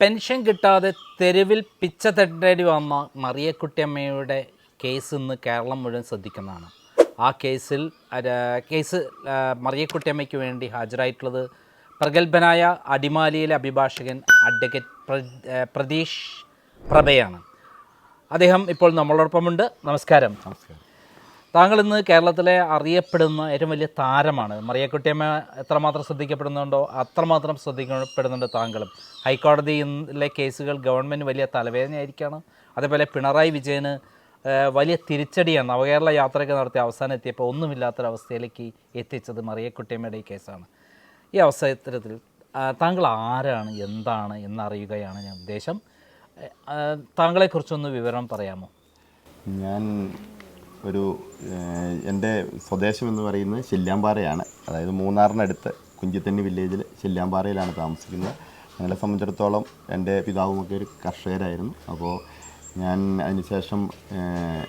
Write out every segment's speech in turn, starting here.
Pension കിട്ടാതെ തെരുവിൽ പിച്ച തട്ടേണ്ടി വന്ന മറിയക്കുട്ടിയമ്മയുടെ കേസ് ഇന്ന് കേരളം മുഴുവൻ ശ്രദ്ധിക്കുന്നതാണ്. ആ കേസിൽ കേസ് മറിയക്കുട്ടിയമ്മയ്ക്ക് വേണ്ടി ഹാജരായിട്ടുള്ളത് പ്രഗത്ഭനായ അടിമാലിയിലെ അഭിഭാഷകൻ അഡ്വക്കേറ്റ് പ്ര- പ്രതീഷ് പ്രഭയാണ്. അദ്ദേഹം ഇപ്പോൾ നമ്മളോടൊപ്പമുണ്ട്. നമസ്കാരം. നമസ്കാരം. താങ്കൾ ഇന്ന് കേരളത്തിലെ അറിയപ്പെടുന്ന ഏറ്റവും വലിയ താരമാണ്. മറിയക്കുട്ടിയമ്മ എത്രമാത്രം ശ്രദ്ധിക്കപ്പെടുന്നുണ്ടോ അത്രമാത്രം ശ്രദ്ധിക്കപ്പെടുന്നുണ്ട് താങ്കളും. ഹൈക്കോടതിയിലെ കേസുകൾ ഗവൺമെന്റ് വലിയ തലവേദനയായിരിക്കുകയാണ് അതേപോലെ പിണറായി വിജയന് വലിയ തിരിച്ചടിയാണ് നവകേരള യാത്രയ്ക്ക് നടത്തി അവസാനം എത്തിയപ്പോൾ ഒന്നുമില്ലാത്തൊരവസ്ഥയിലേക്ക് എത്തിച്ചത് മറിയക്കുട്ടിയമ്മയുടെ ഈ കേസാണ്. ഈ അവസരത്തിൽ താങ്കൾ ആരാണ് എന്താണ് എന്നറിയുകയാണ് ഞാൻ ഉദ്ദേശം. താങ്കളെക്കുറിച്ചൊന്ന് വിവരം പറയാമോ? ഞാൻ ഒരു എന്റെ സ്വദേശം എന്ന് പറയുന്നത് ശല്യാമ്പാറയാണ് അതായത് മൂന്നാറിനടുത്ത് കുഞ്ചിത്തണ്ണി വില്ലേജിൽ ശല്യാമ്പാറയിലാണ് താമസിക്കുന്നത്. ഞങ്ങളെ സംബന്ധിച്ചിടത്തോളം എന്റെ പിതാവുമൊക്കെ ഒരു കർഷകരായിരുന്നു. അപ്പോൾ ഞാൻ അതിനുശേഷം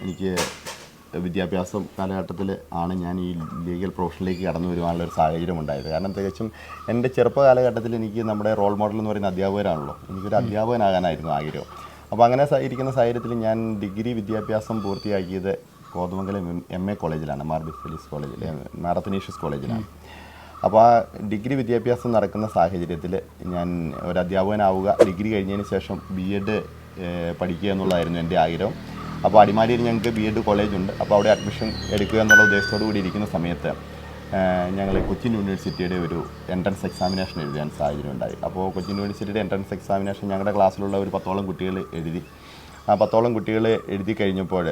എനിക്ക് വിദ്യാഭ്യാസം കാലഘട്ടത്തിൽ ആണ് ഞാൻ ഈ ലീഗൽ പ്രൊഫഷനിലേക്ക് കടന്നു വരുവാനുള്ള ഒരു സാഹചര്യം ഉണ്ടായത്. കാരണം തികച്ചും എന്റെ ചെറുപ്പ കാലഘട്ടത്തിൽ എനിക്ക് നമ്മുടെ റോൾ മോഡൽ എന്ന് പറയുന്ന അധ്യാപകരാണല്ലോ എനിക്കൊരു അധ്യാപകനാകാനായിരുന്നു ആഗ്രഹം. അപ്പോൾ അങ്ങനെ ഇരിക്കുന്ന സാഹചര്യത്തിൽ ഞാൻ ഡിഗ്രി വിദ്യാഭ്യാസം പൂർത്തിയാക്കിയത് കോതമംഗലം എം എ കോളേജിലാണ് മാർബി ഫിലിസ് കോളേജിൽ മാറത്തനീഷ്യസ് കോളേജിലാണ്. അപ്പോൾ ആ ഡിഗ്രി വിദ്യാഭ്യാസം നടക്കുന്ന സാഹചര്യത്തിൽ ഞാൻ ഒരു അധ്യാപകനാവുക ഡിഗ്രി കഴിഞ്ഞതിന് ശേഷം ബി എഡ് പഠിക്കുക എന്നുള്ളതായിരുന്നു എന്റെ ആഗ്രഹം. അപ്പോൾ അടിമാലിയിൽ ഞങ്ങൾക്ക് ബി എഡ് കോളേജുണ്ട്. അപ്പോൾ അവിടെ അഡ്മിഷൻ എടുക്കുക എന്നുള്ള ഉദ്ദേശത്തോടു കൂടി ഇരിക്കുന്ന സമയത്ത് ഞങ്ങൾ കൊച്ചിൻ യൂണിവേഴ്സിറ്റിയുടെ ഒരു എൻട്രൻസ് എക്സാമിനേഷൻ എഴുതാൻ സാഹചര്യം ഉണ്ടായി. അപ്പോൾ കൊച്ചിൻ യൂണിവേഴ്സിറ്റിയുടെ എൻട്രൻസ് എക്സാമിനേഷൻ ഞങ്ങളുടെ ക്ലാസ്സിലുള്ള ഒരു പത്തോളം കുട്ടികൾ എഴുതി പത്തോളം കുട്ടികൾ എഴുതി കഴിഞ്ഞപ്പോൾ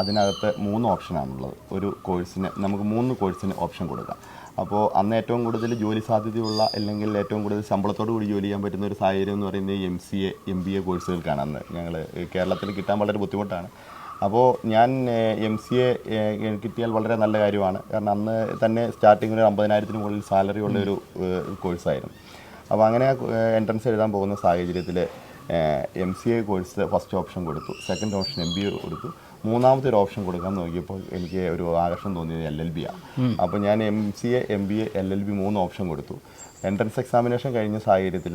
അതിനകത്ത് മൂന്ന് ഓപ്ഷനാണുള്ളത് ഒരു കോഴ്സിന് നമുക്ക് മൂന്ന് കോഴ്സിന് ഓപ്ഷൻ കൊടുക്കാം. അപ്പോൾ അന്ന് ഏറ്റവും കൂടുതൽ ജോലി സാധ്യതയുള്ള അല്ലെങ്കിൽ ഏറ്റവും കൂടുതൽ ശമ്പളത്തോടു കൂടി ജോലി ചെയ്യാൻ പറ്റുന്ന ഒരു സാഹചര്യം എന്ന് പറയുന്നത് M C A M B A കോഴ്സുകൾക്കാണ് അന്ന് ഞങ്ങൾ കേരളത്തിൽ കിട്ടാൻ വളരെ ബുദ്ധിമുട്ടാണ്. അപ്പോൾ ഞാൻ എം സി എ കിട്ടിയാൽ വളരെ നല്ല കാര്യമാണ്. കാരണം അന്ന് തന്നെ സ്റ്റാർട്ടിങ്ങിൽ ഒരു അമ്പതിനായിരത്തിന് മുകളിൽ സാലറി ഉള്ള ഒരു കോഴ്സായിരുന്നു അപ്പോൾ അങ്ങനെ എൻട്രൻസ് എഴുതാൻ പോകുന്ന സാഹചര്യത്തിൽ M C A course first option കൊടുത്തു. Second option M B A കൊടുത്തു. മൂന്നാമത്തെ ഒരു ഓപ്ഷൻ കൊടുക്കാൻ നോക്കിയപ്പോൾ എനിക്ക് ഒരു ആകർഷണം തോന്നിയത് എൽ എൽ ബി ആണ് അപ്പോൾ ഞാൻ M C A M B A L L B മൂന്ന് ഓപ്ഷൻ കൊടുത്തു. എൻട്രൻസ് എക്സാമിനേഷൻ കഴിഞ്ഞ സാഹചര്യത്തിൽ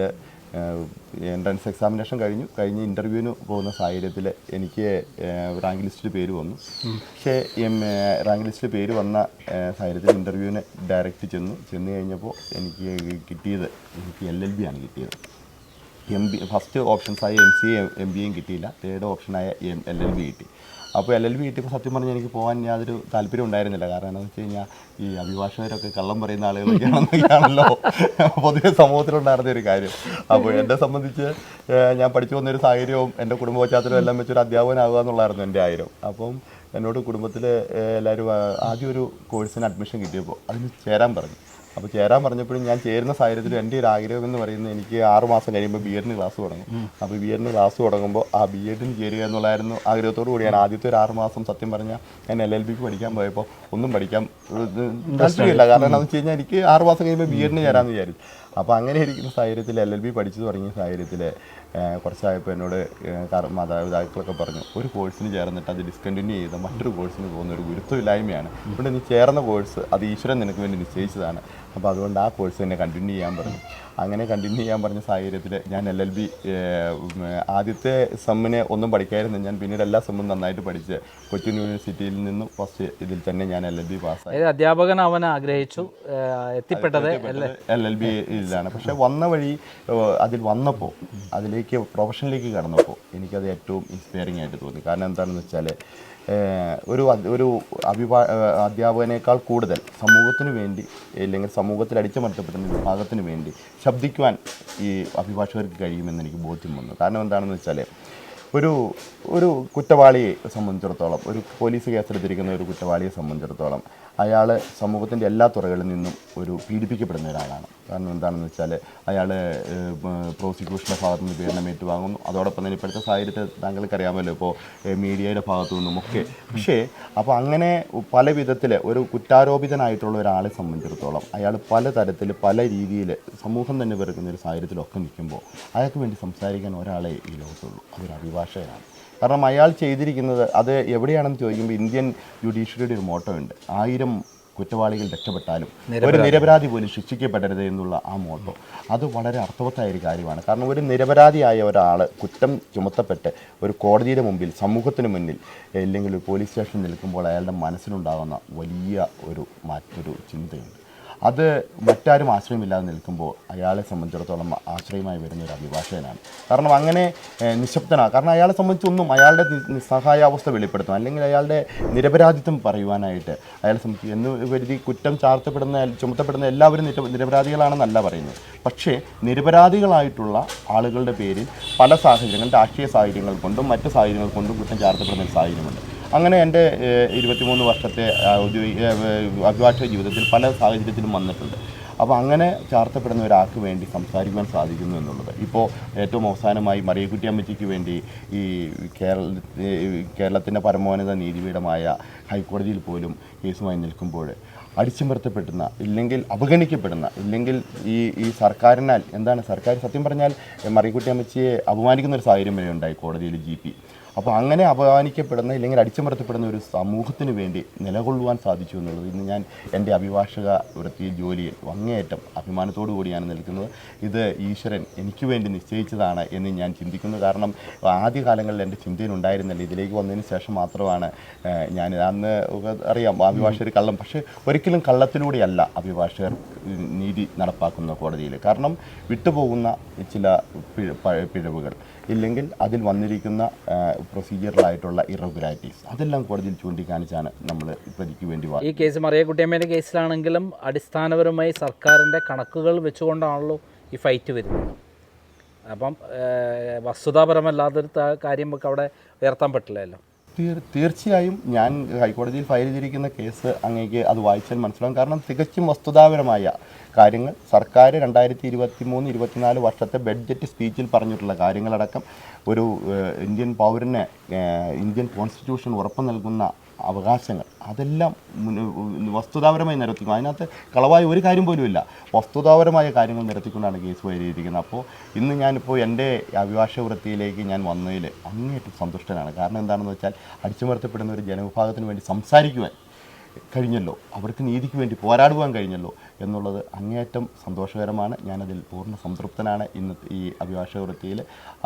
എൻട്രൻസ് എക്സാമിനേഷൻ കഴിഞ്ഞു. കഴിഞ്ഞ് ഇന്റർവ്യൂവിന് പോകുന്ന സാഹചര്യത്തിൽ എനിക്ക് റാങ്ക് ലിസ്റ്റിൽ പേര് വന്നു. പക്ഷേ എം റാങ്ക് ലിസ്റ്റിൽ പേര് വന്ന സാഹചര്യത്തിൽ ഇന്റർവ്യൂവിന് ഡയറക്റ്റ് ചെന്നു. ചെന്ന് കഴിഞ്ഞപ്പോൾ എനിക്ക് കിട്ടിയത് എനിക്ക് എൽ എൽ ബി ആണ് കിട്ടിയത്. M B first ഓപ്ഷൻസായ M C A M B എയും കിട്ടിയില്ല. തേർഡ് ഓപ്ഷനായ എം എൽ എൽ ബി കിട്ടി. അപ്പോൾ എൽ എൽ ബി കിട്ടിയപ്പോൾ സത്യം പറഞ്ഞാൽ എനിക്ക് പോകാൻ യാതൊരു താല്പര്യം ഉണ്ടായിരുന്നില്ല. കാരണം എന്താണെന്ന് വെച്ച് കഴിഞ്ഞാൽ ഈ അഭിഭാഷകരൊക്കെ കള്ളം പറയുന്ന ആളുകളൊക്കെയാണെന്നൊക്കെയാണല്ലോ പൊതുവെ സമൂഹത്തിലുണ്ടായിരുന്ന ഒരു കാര്യം. അപ്പോൾ എന്നെ സംബന്ധിച്ച് ഞാൻ പഠിച്ചു വന്നൊരു സാഹചര്യവും എന്റെ കുടുംബ പശ്ചാത്തലവും എല്ലാം വെച്ചൊരു അധ്യാപകനാകുക എന്നുള്ളതായിരുന്നു എന്റെ ആയിരം അപ്പം എന്നോട് കുടുംബത്തിൽ എല്ലാവരും ആദ്യം ഒരു കോഴ്സിന് അഡ്മിഷൻ കിട്ടിയപ്പോൾ അതിന് ചേരാൻ പറഞ്ഞു. അപ്പോൾ ചേരാൻ പറഞ്ഞപ്പോഴും ഞാൻ ചേരുന്ന സാഹചര്യത്തിൽ എന്റെ ഒരു ആഗ്രഹം എന്ന് പറയുന്നത് എനിക്ക് ആറുമാസം കഴിയുമ്പോൾ ബി എഡിന് ക്ലാസ് തുടങ്ങും. അപ്പോൾ ബി എഡിന് ക്ലാസ് തുടങ്ങുമ്പോൾ ആ ബി എഡിന് ചേരുക എന്നുള്ളതായിരുന്നു ആഗ്രഹത്തോടു കൂടി ഞാൻ ആദ്യത്തെ ഒരു ആറുമാസം സത്യം പറഞ്ഞാൽ ഞാൻ എൽ എൽ ബിക്ക് പഠിക്കാൻ പോയപ്പോൾ ഒന്നും പഠിക്കാൻ ഏഹ്, താല്പര്യമില്ല കാരണം എന്താണെന്ന് വെച്ച് കഴിഞ്ഞാൽ എനിക്ക് ആറുമാസം കഴിയുമ്പോൾ ബി എഡിന് ചേരാമെന്ന് വിചാരിച്ചു. അപ്പോൾ അങ്ങനെ ഇരിക്കുന്ന സാഹചര്യത്തിൽ എൽ എൽ ബി പഠിച്ചു തുടങ്ങിയ സാഹചര്യത്തിൽ കുറച്ചായപ്പോൾ എന്നോട് മാതാപിതാക്കളൊക്കെ പറഞ്ഞു ഒരു കോഴ്സിന് ചേർന്നിട്ട് അത് ഡിസ്കണ്ടിന്യൂ ചെയ്ത് മറ്റൊരു കോഴ്സിന് പോകുന്ന ഒരു ഗുരുത്വമില്ലായ്മയാണ്. ഇവിടെ നീ ചേർന്ന കോഴ്സ് അത് ഈശ്വരൻ നിനക്ക് വേണ്ടി നിശ്ചയിച്ചതാണ്. അപ്പോൾ അതുകൊണ്ട് ആ കോഴ്സ് തന്നെ കണ്ടിന്യൂ ചെയ്യാൻ പറഞ്ഞു. അങ്ങനെ കണ്ടിന്യൂ ചെയ്യാൻ പറഞ്ഞ സാഹചര്യത്തിൽ ഞാൻ എൽ എൽ ബി ആദ്യത്തെ സെമ്മിനെ ഒന്നും പഠിക്കായിരുന്നു ഞാൻ പിന്നീട് എല്ലാ സെമ്മും നന്നായിട്ട് പഠിച്ച് കൊച്ചിൻ യൂണിവേഴ്സിറ്റിയിൽ നിന്നും ഫസ്റ്റ് ഇതിൽ തന്നെ ഞാൻ എൽ എൽ ബി പാസ്സായി അധ്യാപകൻ അവൻ ആഗ്രഹിച്ചു എത്തിപ്പെട്ടത് എൽ എൽ ബി ഇതിലാണ് പക്ഷെ വന്ന വഴി അതിൽ വന്നപ്പോൾ അതിലേക്ക് പ്രൊഫഷനിലേക്ക് കടന്നപ്പോൾ എനിക്കത് ഏറ്റവും ഇൻസ്പയറിംഗ് ആയിട്ട് തോന്നി. കാരണം എന്താണെന്ന് വെച്ചാൽ ഒരു ഒരു അഭിഭാ അധ്യാപകനേക്കാൾ കൂടുതൽ സമൂഹത്തിന് വേണ്ടി അല്ലെങ്കിൽ സമൂഹത്തിൽ അടിച്ചമർത്തപ്പെടുന്ന വിഭാഗത്തിന് വേണ്ടി ശബ്ദിക്കുവാൻ ഈ അഭിഭാഷകർക്ക് കഴിയുമെന്ന് എനിക്ക് ബോധ്യം വന്നു. കാരണം എന്താണെന്ന് വെച്ചാൽ ഒരു ഒരു കുറ്റവാളിയെ സംബന്ധിച്ചിടത്തോളം ഒരു പോലീസ് കേസെടുത്തിരിക്കുന്ന ഒരു കുറ്റവാളിയെ സംബന്ധിച്ചിടത്തോളം അയാൾ സമൂഹത്തിന്റെ എല്ലാ തുറകളിൽ നിന്നും ഒരു പീഡിപ്പിക്കപ്പെടുന്ന ഒരാളാണ്. കാരണം എന്താണെന്ന് വെച്ചാൽ അയാൾ പ്രോസിക്യൂഷന്റെ ഭാഗത്തു നിന്ന് പീഡനം ഏറ്റുവാങ്ങുന്നു. അതോടൊപ്പം തന്നെ ഇപ്പോഴത്തെ സാഹചര്യത്തിൽ താങ്കൾക്ക് അറിയാമല്ലോ ഇപ്പോൾ മീഡിയയുടെ ഭാഗത്തു നിന്നും ഒക്കെ. പക്ഷേ അപ്പോൾ അങ്ങനെ പല വിധത്തിൽ ഒരു കുറ്റാരോപിതനായിട്ടുള്ള ഒരാളെ സംബന്ധിച്ചിടത്തോളം അയാൾ പല തരത്തിൽ പല രീതിയിൽ സമൂഹം തന്നെ വെറുക്കുന്ന ഒരു സാഹചര്യത്തിലൊക്കെ നിൽക്കുമ്പോൾ അയാൾക്ക് വേണ്ടി സംസാരിക്കാൻ ഒരാളെ ഈ ലോകത്തുള്ളൂ. അതൊരു അഭിഭാഷകനാണ്. കാരണം അയാൾ ചെയ്തിരിക്കുന്നത് അത് എവിടെയാണെന്ന് ചോദിക്കുമ്പോൾ ഇന്ത്യൻ ജുഡീഷ്യറിയുടെ ഒരു മോട്ടോ ഉണ്ട്. ആയിരം കുറ്റവാളികൾ രക്ഷപ്പെട്ടാലും ഒരു നിരപരാധി പോലും ശിക്ഷിക്കപ്പെടരുത് എന്നുള്ള ആ മോട്ടോ. അത് വളരെ അർത്ഥവത്തായ ഒരു കാര്യമാണ്. കാരണം ഒരു നിരപരാധിയായ ഒരാൾ കുറ്റം ചുമത്തപ്പെട്ട് ഒരു കോടതിയുടെ മുമ്പിൽ സമൂഹത്തിന് മുന്നിൽ അല്ലെങ്കിൽ ഒരു പോലീസ് സ്റ്റേഷനിൽ നിൽക്കുമ്പോൾ അയാളുടെ മനസ്സിലുണ്ടാകുന്ന വലിയ ഒരു മാറ്റൊരു ചിന്തയുണ്ട്. അത് മറ്റാരും ആശ്രയമില്ലാതെ നിൽക്കുമ്പോൾ അയാളെ സംബന്ധിച്ചിടത്തോളം ആശ്രയമായി വരുന്ന ഒരു അഭിഭാഷകനാണ്. കാരണം അങ്ങനെ നിശബ്ദനാണ് കാരണം അയാളെ സംബന്ധിച്ചൊന്നും അയാളുടെ നിസ്സഹായാവസ്ഥ വെളിപ്പെടുത്തും. അല്ലെങ്കിൽ അയാളുടെ നിരപരാധിത്വം പറയുവാനായിട്ട് അയാളെ സംബന്ധിച്ച് എന്ന് കരുതി കുറ്റം ചാർത്തപ്പെടുന്ന ചുമത്തപ്പെടുന്ന എല്ലാവരും നിരപരാധികളാണെന്നല്ല പറയുന്നത്. പക്ഷേ നിരപരാധികളായിട്ടുള്ള ആളുകളുടെ പേരിൽ പല സാഹചര്യങ്ങൾ രാഷ്ട്രീയ സാഹചര്യങ്ങൾ കൊണ്ടും മറ്റ് സാഹചര്യങ്ങൾ കൊണ്ടും കുറ്റം ചാർത്തപ്പെടുന്ന ഒരു സാഹചര്യമുണ്ട്. അങ്ങനെ എന്റെ ഇരുപത്തിമൂന്ന് വർഷത്തെ ഔദ്യോഗിക അഭിഭാഷക ജീവിതത്തിൽ പല സാഹചര്യത്തിലും വന്നിട്ടുണ്ട്. അപ്പോൾ അങ്ങനെ ചാർത്തപ്പെടുന്ന ഒരാൾക്ക് വേണ്ടി സംസാരിക്കുവാൻ സാധിക്കുന്നു എന്നുള്ളത്. ഇപ്പോൾ ഏറ്റവും അവസാനമായി മറിയക്കുട്ടി അമ്മച്ചിക്ക് വേണ്ടി ഈ കേരള കേരളത്തിന്റെ പരമോന്നത നീതിപീഠമായ ഹൈക്കോടതിയിൽ പോലും കേസുമായി നിൽക്കുമ്പോൾ അടിച്ചമർത്തപ്പെടുന്ന ഇല്ലെങ്കിൽ അവഗണിക്കപ്പെടുന്ന ഇല്ലെങ്കിൽ ഈ ഈ സർക്കാരിനാൽ എന്താണ് സർക്കാർ സത്യം പറഞ്ഞാൽ മറിയക്കുട്ടി അമ്മച്ചിയെ അപമാനിക്കുന്ന ഒരു സാഹചര്യം വരെ ഉണ്ടായി കോടതിയിൽ ജി പി. അപ്പോൾ അങ്ങനെ അപമാനിക്കപ്പെടുന്ന ഇല്ലെങ്കിൽ അടിച്ചമർത്തപ്പെടുന്ന ഒരു സമൂഹത്തിന് വേണ്ടി നിലകൊള്ളുവാൻ സാധിച്ചു എന്നുള്ളത് ഇന്ന് ഞാൻ എന്റെ അഭിഭാഷക വൃത്തി ജോലിയിൽ അങ്ങേയറ്റം അഭിമാനത്തോടു കൂടിയാണ് നിൽക്കുന്നത്. ഇത് ഈശ്വരൻ എനിക്ക് വേണ്ടി നിശ്ചയിച്ചതാണ് എന്ന് ഞാൻ ചിന്തിക്കുന്നു. കാരണം ആദ്യ എന്റെ ചിന്തയിൽ ഉണ്ടായിരുന്നില്ല. ഇതിലേക്ക് വന്നതിന് ശേഷം മാത്രമാണ് ഞാൻ അന്ന് അറിയാം അഭിഭാഷകർ കള്ളം. പക്ഷേ ഒരിക്കലും കള്ളത്തിലൂടെയല്ല അഭിഭാഷകർ നീതി നടപ്പാക്കുന്ന കോടതിയിൽ. കാരണം വിട്ടുപോകുന്ന ചില പിഴ- പിഴവുകൾ. ഇല്ലെങ്കിൽ അതിൽ വന്നിരിക്കുന്ന പ്രൊസീജിയറിലായിട്ടുള്ള ഇറഗുലാരിറ്റീസ് അതെല്ലാം കോടതിയിൽ ചൂണ്ടിക്കാണിച്ചാണ് നമ്മൾ പ്രതിക്ക് വേണ്ടി ഈ കേസ് മറിയക്കുട്ടിയമ്മേന്റെ കേസിലാണെങ്കിലും അടിസ്ഥാനപരമായി സർക്കാരിന്റെ കണക്കുകൾ വെച്ചുകൊണ്ടാണല്ലോ ഈ ഫൈറ്റ് വരുന്നത്. അപ്പം വസ്തുതാപരമല്ലാത്തൊരു കാര്യം അവിടെ ഉയർത്താൻ പറ്റില്ലല്ലോ. തീർച്ചയായും ഞാൻ ഹൈക്കോടതിയിൽ ഫയൽ ചെയ്തിരിക്കുന്ന കേസ് അങ്ങേക്ക് അത് വായിച്ചാൽ മനസ്സിലാവും. കാരണം തികച്ചും വസ്തുതാപരമായ കാര്യങ്ങൾ സർക്കാർ രണ്ടായിരത്തി ഇരുപത്തി മൂന്ന് ഇരുപത്തിനാല് വർഷത്തെ ബഡ്ജറ്റ് സ്പീച്ചിൽ പറഞ്ഞിട്ടുള്ള കാര്യങ്ങളടക്കം ഒരു ഇന്ത്യൻ പൗരന് ഇന്ത്യൻ കോൺസ്റ്റിറ്റ്യൂഷൻ ഉറപ്പ് നൽകുന്ന അവകാശങ്ങൾ. അതെല്ലാം വസ്തുതാപരമായി നിരത്തിക്കും അതിനകത്ത് കളവായ ഒരു കാര്യം പോലുമില്ല വസ്തുതാപരമായ കാര്യങ്ങൾ നിരത്തിക്കൊണ്ടാണ് കേസ് വരിയിരിക്കുന്നത് അപ്പോൾ ഇന്ന് ഞാനിപ്പോൾ എന്റെ അഭിഭാഷക വൃത്തിയിലേക്ക് ഞാൻ വന്നതിൽ അങ്ങേയറ്റം സന്തുഷ്ടനാണ്. കാരണം എന്താണെന്ന് വെച്ചാൽ അടിച്ചമർത്തപ്പെടുന്ന ഒരു ജനവിഭാഗത്തിന് വേണ്ടി സംസാരിക്കുവാൻ കഴിഞ്ഞല്ലോ. അവർക്ക് നീതിക്ക് വേണ്ടി പോരാടുവാൻ കഴിഞ്ഞല്ലോ എന്നുള്ളത് അങ്ങേയറ്റം സന്തോഷകരമാണ്. ഞാനതിൽ പൂർണ സംതൃപ്തനാണ് ഇന്ന് ഈ അഭിഭാഷക വൃത്തിയിൽ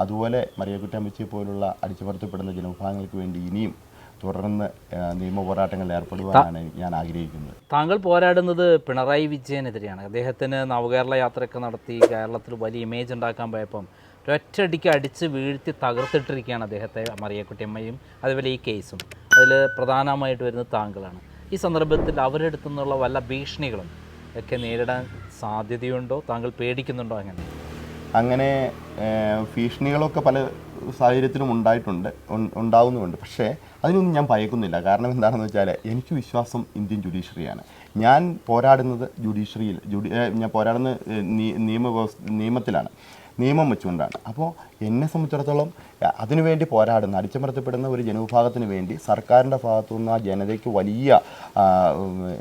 അതുപോലെ മറിയക്കുറ്റമ്മച്ചിയെ പോലുള്ള അടിച്ചമർത്തപ്പെടുന്ന ജനവിഭാഗങ്ങൾക്ക് വേണ്ടി ഇനിയും തുടർന്ന് നിയമ പോരാട്ടങ്ങളിൽ ഏർപ്പെടുവാനാണ് ഞാൻ ആഗ്രഹിക്കുന്നത്. താങ്കൾ പോരാടുന്നത് പിണറായി വിജയനെതിരെയാണ്. അദ്ദേഹത്തിന് നവകേരള യാത്രയൊക്കെ നടത്തി കേരളത്തിൽ വലിയ ഇമേജ് ഉണ്ടാക്കാൻ പോയപ്പം ഒറ്റയടിക്ക് അടിച്ച് വീഴ്ത്തി തകർത്തിട്ടിരിക്കുകയാണ് അദ്ദേഹത്തെ മറിയക്കുട്ടിയമ്മയും അതുപോലെ ഈ കേസും അതിൽ പ്രധാനമായിട്ട് വരുന്നത് താങ്കളാണ്. ഈ സന്ദർഭത്തിൽ അവരെടുത്തു നിന്നുള്ള വല്ല ഭീഷണികളും ഒക്കെ നേരിടാൻ സാധ്യതയുണ്ടോ? താങ്കൾ പേടിക്കുന്നുണ്ടോ അങ്ങനെ? അങ്ങനെ ഭീഷണികളൊക്കെ പല സാഹചര്യത്തിലും ഉണ്ടായിട്ടുണ്ട് ഉണ്ടാവുന്നുമുണ്ട്. പക്ഷേ അതിനൊന്നും ഞാൻ ഭയക്കുന്നില്ല. കാരണം എന്താണെന്ന് വെച്ചാൽ എനിക്ക് വിശ്വാസം ഇന്ത്യൻ ജുഡീഷ്യറിയാണ്. ഞാൻ പോരാടുന്നത് ജുഡീഷ്യറിയിൽ ജുഡി ഞാൻ പോരാടുന്നത് നിയമ നിയമത്തിലാണ്. നിയമം വെച്ചുകൊണ്ടാണ്. അപ്പോൾ എന്നെ സംബന്ധിച്ചിടത്തോളം അതിനുവേണ്ടി പോരാടുന്ന അടിച്ചമർത്തപ്പെടുന്ന ഒരു ജനവിഭാഗത്തിന് വേണ്ടി സർക്കാരിന്റെ ഭാഗത്തു നിന്ന് ആ ജനതയ്ക്ക് വലിയ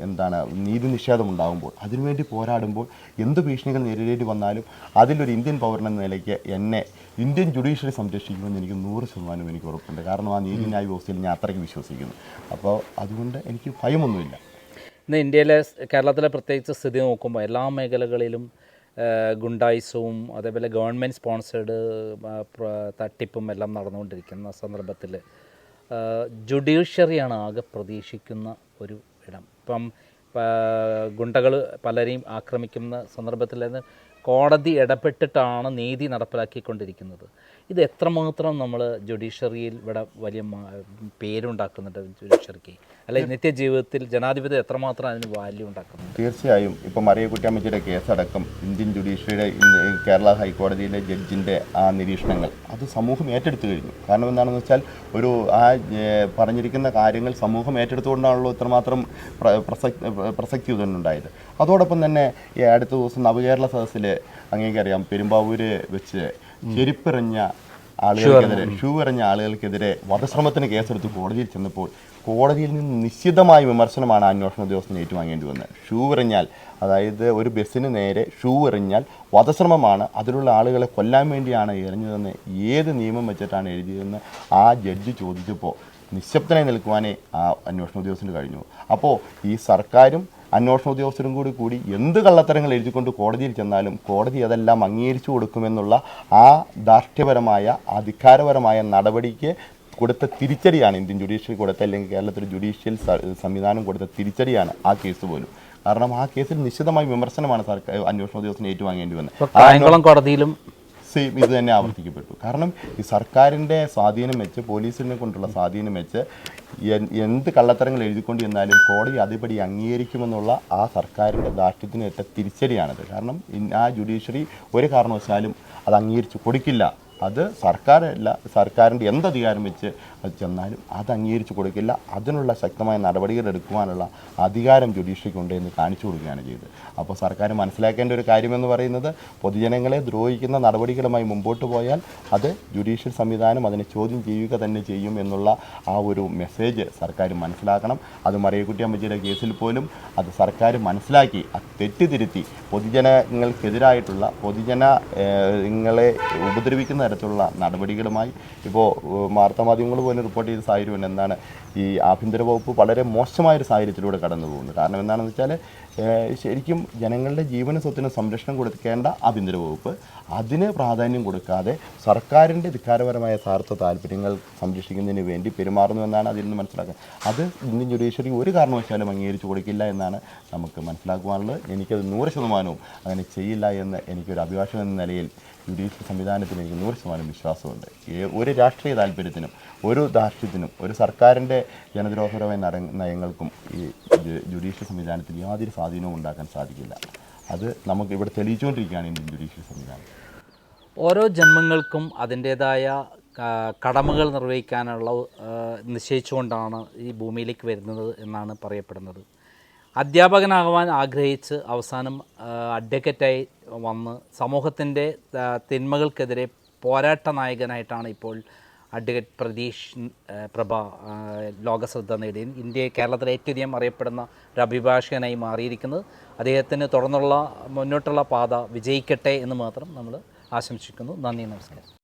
എന്താണ് നീതി നിഷേധം ഉണ്ടാകുമ്പോൾ അതിനുവേണ്ടി പോരാടുമ്പോൾ എന്ത് ഭീഷണികൾ നേരിടേണ്ടി വന്നാലും അതിലൊരു ഇന്ത്യൻ പൗരനെന്ന നിലയ്ക്ക് എന്നെ ഇന്ത്യൻ ജുഡീഷ്യറി സംരക്ഷിക്കുമെന്ന് എനിക്ക് നൂറ് ശതമാനം എനിക്ക് ഉറപ്പുണ്ട്. കാരണം ആ നീതിന്യായ വ്യവസ്ഥയിൽ ഞാൻ അത്രയ്ക്ക് വിശ്വസിക്കുന്നു. അപ്പോൾ അതുകൊണ്ട് എനിക്ക് ഭയമൊന്നുമില്ല. ഇന്ന് ഇന്ത്യയിലെ കേരളത്തിലെ പ്രത്യേകിച്ച് സ്ഥിതി നോക്കുമ്പോൾ എല്ലാ മേഖലകളിലും ഗുണ്ടായിസവും അതേപോലെ ഗവൺമെന്റ് സ്പോൺസേഡ് തട്ടിപ്പും എല്ലാം നടന്നുകൊണ്ടിരിക്കുന്ന സന്ദർഭത്തിൽ ജുഡീഷ്യറിയാണ് ആകെ പ്രതീക്ഷിക്കുന്ന ഒരു ഇടം. ഇപ്പം ഗുണ്ടകൾ പലരെയും ആക്രമിക്കുന്ന സന്ദർഭത്തിൽ കോടതി ഇടപെട്ടിട്ടാണ് നീതി നടപ്പിലാക്കിക്കൊണ്ടിരിക്കുന്നത്. ഇത് എത്രമാത്രം നമ്മൾ ജുഡീഷ്യറിയിൽ ഇവിടെ വലിയ പേരുണ്ടാക്കുന്നുണ്ട് ജുഡീഷ്യറിക്ക്? അല്ലെ നിത്യജീവിതത്തിൽ ജനാധിപത്യം എത്രമാത്രം അതിന് വാല്യൂ ഉണ്ടാക്കുന്നു? തീർച്ചയായും. ഇപ്പം മറിയ കുറ്റാമ്മച്ചിയുടെ കേസടക്കം ഇന്ത്യൻ ജുഡീഷ്യറിയുടെ കേരള ഹൈക്കോടതിയിലെ ജഡ്ജിന്റെ ആ നിരീക്ഷണങ്ങൾ അത് സമൂഹം ഏറ്റെടുത്തു കഴിഞ്ഞു. കാരണം എന്താണെന്ന് വെച്ചാൽ ഒരു ആ പറഞ്ഞിരിക്കുന്ന കാര്യങ്ങൾ സമൂഹം ഏറ്റെടുത്തുകൊണ്ടാണല്ലോ ഇത്രമാത്രം പ്ര- പ്രസക്തി പ്രസക്തി ഉണ്ടായത് അതോടൊപ്പം തന്നെ ഈ അടുത്ത ദിവസം നവകേരള സദസ്സിൽ അങ്ങേക്കറിയാം പെരുമ്പാവൂര് വെച്ച് ചെരുപ്പെറിഞ്ഞ ആളുകൾക്കെതിരെ ഷൂ എറിഞ്ഞ ആളുകൾക്കെതിരെ വധശ്രമത്തിന് കേസെടുത്ത് കോടതിയിൽ ചെന്നപ്പോൾ കോടതിയിൽ നിന്ന് നിശ്ചിതമായ വിമർശനമാണ് അന്വേഷണ ഉദ്യോഗസ്ഥന് ഏറ്റുവാങ്ങേണ്ടി വന്നത്. ഷൂ എറിഞ്ഞാൽ അതായത് ഒരു ബസ്സിന് നേരെ ഷൂ എറിഞ്ഞാൽ വധശ്രമമാണ് അതിലുള്ള ആളുകളെ കൊല്ലാൻ വേണ്ടിയാണ് എറിഞ്ഞതെന്ന് ഏത് നിയമം വെച്ചിട്ടാണ് എഴുതിയതെന്ന് ആ ജഡ്ജ് ചോദിച്ചപ്പോൾ നിശബ്ദനായി നിൽക്കുവാനേ ആ അന്വേഷണ ഉദ്യോഗസ്ഥന് കഴിഞ്ഞു. അപ്പോൾ ഈ സർക്കാരും അന്വേഷണ ഉദ്യോഗസ്ഥരും കൂടി കൂടി എന്ത് കള്ളത്തരങ്ങൾ എഴുതിക്കൊണ്ട് കോടതിയിൽ ചെന്നാലും കോടതി അതെല്ലാം അംഗീകരിച്ചു കൊടുക്കുമെന്നുള്ള ആ ദാർഢ്യപരമായ അധികാരപരമായ നടപടിക്ക് കൊടുത്ത തിരിച്ചടിയാണ് ഇന്ത്യൻ ജുഡീഷ്യറി കൊടുത്ത അല്ലെങ്കിൽ കേരളത്തിലെ ജുഡീഷ്യൽ സംവിധാനം കൊടുത്ത തിരിച്ചടിയാണ് ആ കേസ് പോലും. കാരണം ആ കേസിൽ നിശ്ചിതമായ വിമർശനമാണ് സർക്കാർ അന്വേഷണ ഉദ്യോഗസ്ഥന് ഏറ്റുവാങ്ങേണ്ടി വന്നത്. കോടതിയിലും സെയിം ഇത് തന്നെ ആവർത്തിക്കപ്പെട്ടു. കാരണം ഈ സർക്കാരിന്റെ സ്വാധീനം വെച്ച് പോലീസിനെ കൊണ്ടുള്ള സ്വാധീനം വെച്ച് എന്ത് കള്ളത്തരങ്ങൾ എഴുതിക്കൊണ്ട് ചെന്നാലും കോടതി അതേപടി അംഗീകരിക്കുമെന്നുള്ള ആ സർക്കാരിന്റെ ദാർഢ്യത്തിനേറ്റ തിരിച്ചടിയാണിത്. കാരണം ആ ജുഡീഷ്യറി ഒരു കാരണവശാലും അത് അംഗീകരിച്ച് കൊടുക്കില്ല. അത് സർക്കാരല്ല സർക്കാരിന്റെ എന്ത് അധികാരം വെച്ച് ചെന്നാലും അത് അംഗീകരിച്ച് കൊടുക്കില്ല. അതിനുള്ള ശക്തമായ നടപടികൾ എടുക്കുവാനുള്ള അധികാരം ജുഡീഷ്യക്കുണ്ട് എന്ന് കാണിച്ചു കൊടുക്കുകയാണ് ചെയ്തത്. അപ്പോൾ സർക്കാർ മനസ്സിലാക്കേണ്ട ഒരു കാര്യമെന്ന് പറയുന്നത് പൊതുജനങ്ങളെ ദ്രോഹിക്കുന്ന നടപടികളുമായി മുമ്പോട്ട് പോയാൽ അത് ജുഡീഷ്യൽ സംവിധാനം അതിനെ ചോദ്യം ചെയ്യുക തന്നെ ചെയ്യും എന്നുള്ള ആ ഒരു മെസ്സേജ് സർക്കാർ മനസ്സിലാക്കണം. അത് മറിയക്കുട്ടി അമ്മച്ചിയുടെ കേസിൽ പോലും അത് സർക്കാർ മനസ്സിലാക്കി അത് തെറ്റിതിരുത്തി പൊതുജനങ്ങൾക്കെതിരായിട്ടുള്ള പൊതുജനങ്ങളെ ഉപദ്രവിക്കുന്ന തരത്തിലുള്ള നടപടികളുമായി ഇപ്പോൾ വാർത്താമാധ്യമങ്ങൾ പോലും റിപ്പോർട്ട് ചെയ്ത സാഹചര്യം എന്താണ്? ഈ ആഭ്യന്തര വകുപ്പ് വളരെ മോശമായൊരു സാഹചര്യത്തിലൂടെ കടന്നു പോകുന്നത് കാരണം എന്താണെന്ന് വെച്ചാൽ ശരിക്കും ജനങ്ങളുടെ ജീവന സ്വത്തിന് സംരക്ഷണം കൊടുക്കേണ്ട ആഭ്യന്തര വകുപ്പ് അതിന് പ്രാധാന്യം കൊടുക്കാതെ സർക്കാരിന്റെ ധിക്കാരപരമായ സ്വാർത്ഥ താല്പര്യങ്ങൾ സംരക്ഷിക്കുന്നതിന് വേണ്ടി പെരുമാറുന്നു എന്നാണ് അതിൽ നിന്ന് മനസ്സിലാക്കുന്നത് അത് ഇന്ത്യൻ ജുഡീഷ്യറി ഒരു കാരണവശാലും അംഗീകരിച്ചു കൊടുക്കില്ല എന്നാണ് നമുക്ക് മനസ്സിലാക്കുവാനുള്ളത്. എനിക്കത് നൂറ് ശതമാനവും അങ്ങനെ ചെയ്യില്ല എന്ന് എനിക്കൊരു അഭിഭാഷകൻ എന്ന നിലയിൽ ജുഡീഷ്യൽ സംവിധാനത്തിൽ എനിക്ക് നൂറ് ശതമാനം വിശ്വാസമുണ്ട്. ഒരു രാഷ്ട്രീയ താല്പര്യത്തിനും ഒരു ധാർഷ്ട്യത്തിനും ഒരു സർക്കാരിന്റെ ജനദ്രോഹപരമായ നയങ്ങൾക്കും ഈ ജുഡീഷ്യൽ സംവിധാനത്തിൽ യാതൊരു സ്വാധീനവും ഉണ്ടാക്കാൻ സാധിക്കില്ല. അത് നമുക്ക് ഇവിടെ തെളിയിച്ചുകൊണ്ടിരിക്കുകയാണ് ഇന്ത്യൻ ജുഡീഷ്യൽ സംവിധാനം. ഓരോ ജന്മങ്ങൾക്കും അതിന്റേതായ കടമകൾ നിർവഹിക്കാനുള്ള നിശ്ചയിച്ചുകൊണ്ടാണ് ഈ ഭൂമിയിലേക്ക് വരുന്നത് എന്നാണ് പറയപ്പെടുന്നത്. അധ്യാപകനാകുവാൻ ആഗ്രഹിച്ച് അവസാനം അഡ്വക്കറ്റായി വന്ന് സമൂഹത്തിന്റെ തിന്മകൾക്കെതിരെ പോരാട്ട നായകനായിട്ടാണ് ഇപ്പോൾ അഡ്വക്കേറ്റ് പ്രതീഷ് പ്രഭ ലോകശ്രദ്ധ നേടി. ഇന്ത്യ കേരളത്തിലെ ഏറ്റവും അധികം അറിയപ്പെടുന്ന ഒരു അഭിഭാഷകനായി മാറിയിരിക്കുന്നത്. അദ്ദേഹത്തിന് തുടർന്നുള്ള മുന്നോട്ടുള്ള പാത വിജയിക്കട്ടെ എന്ന് മാത്രം നമ്മൾ ആശംസിക്കുന്നു. നന്ദി നമസ്കാരം.